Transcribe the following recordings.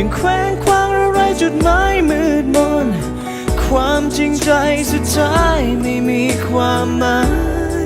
ยังแขวงคว้างอะไรจุดหมายมืดมน ความจริงใจสุดท้ายไม่มีความหมาย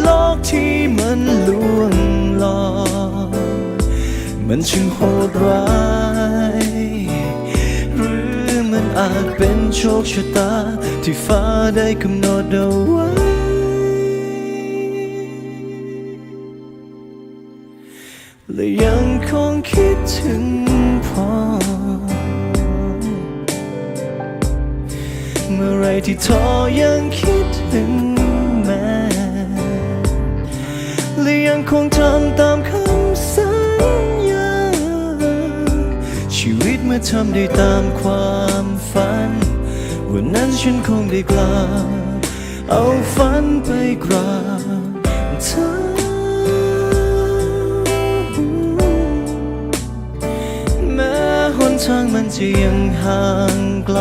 โลกที่มันลวงหลอกมันช่างโหดร้ายหรือมันอาจเป็นโชคชะตา ที่ฟ้าได้กำหนดเอาไว้และยังคงคิดถึง เมื่อไรที่ท้อยังคิดถึงแม่และยังคงทำตามคำสัญญา ชีวิตเมื่อทำได้ตามความฝัน วันนั้นฉันคงได้กล่าเอาฝันไปกราบเธอ ทางมันจะยังห่างไกล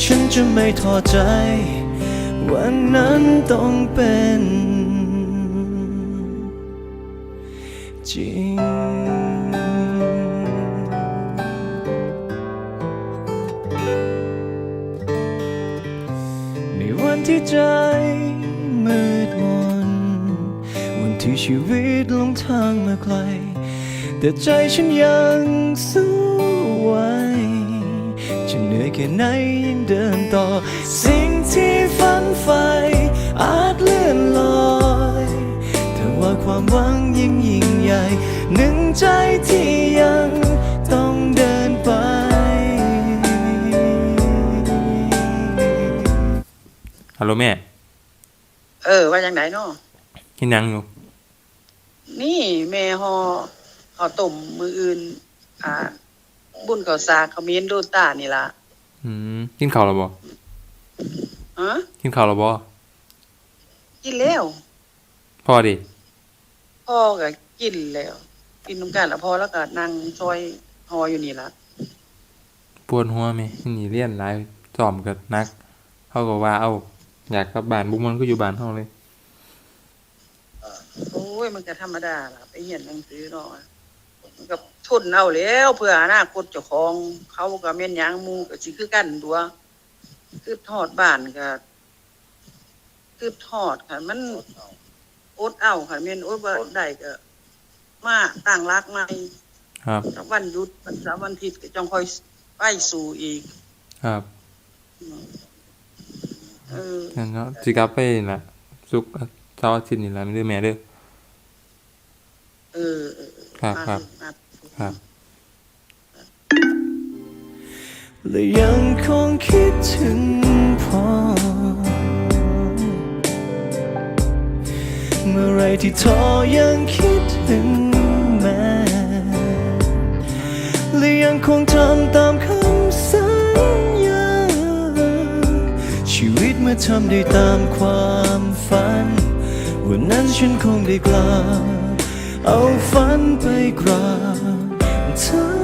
ฉันจะไม่ท้อใจ วันนั้นต้องเป็นจริงในวันที่ใจมืดมน วันที่ชีวิตลงทางมาไกล แต่ใจฉันยังสู้ ไหวจะเหนื่อยแค่ไหนยังเดินต่อ สิ่งที่ฝันใฝ่อาจเลื่อนลอยแต่ว่าความหวังยิ่งยิ่งใหญ่ หนึ่งใจที่ยังต้องเดินไป ฮัลโหลแม่เออ ว่าจังไดเนาะกินยังอยู่นี่แม่ฮอข้าวต้มมืออื่น อ่า บุญข้าวสากเขามีนโดนตานี่ล่ะอืมกินข้าวแล้วบ่ฮะกินข้าวแล้วบ่กินแล้วพ่อดิพ่อก็กินแล้วกินน้ำกันแล้วพอแล้วก็นั่งซอยฮออยู่นี่ล่ะปวดหัวไหมนี่เรียนหลายสอบกับนักเขาก็ว่า เอ้าอยากกลับบ้านบุกมันก็อยู่บ้านเฮาเลยโอ้ยมันก็ธรรมดาล่ะไปเรียนหนังสือเนาะ มันก็ทุนเอาแล้ว เพื่ออนาคตเจ้าของ เขาก็แม่นหยังหมู่ก็สิคือกันตัว คือทอดบ้านก็คือทอดค่ะ มันอดเอาค่ะแม่นอดบ่ได้ก็มาตั้งรักใหม่ครับถ้าวันหยุดวันเสาร์วันอาทิตย์ก็จังค่อยไปสู่อีก ครับเอองั้นก็สิกลับไปนี่ล่ะสุกร์เสาร์อาทิตย์นี่ล่ะไม่ได้แม่เด้อเออเออเออ ครับมาครับมาครับและยังคงคิดถึงพ่อ เมื่อไรที่ท้อยังคิดถึงแม่และยังคงทำตามคำสัญญา ชีวิตเมื่อทำได้ตามความฝัน วันนั้นฉันคงได้กลับ เอาฝันไปกราบเธอ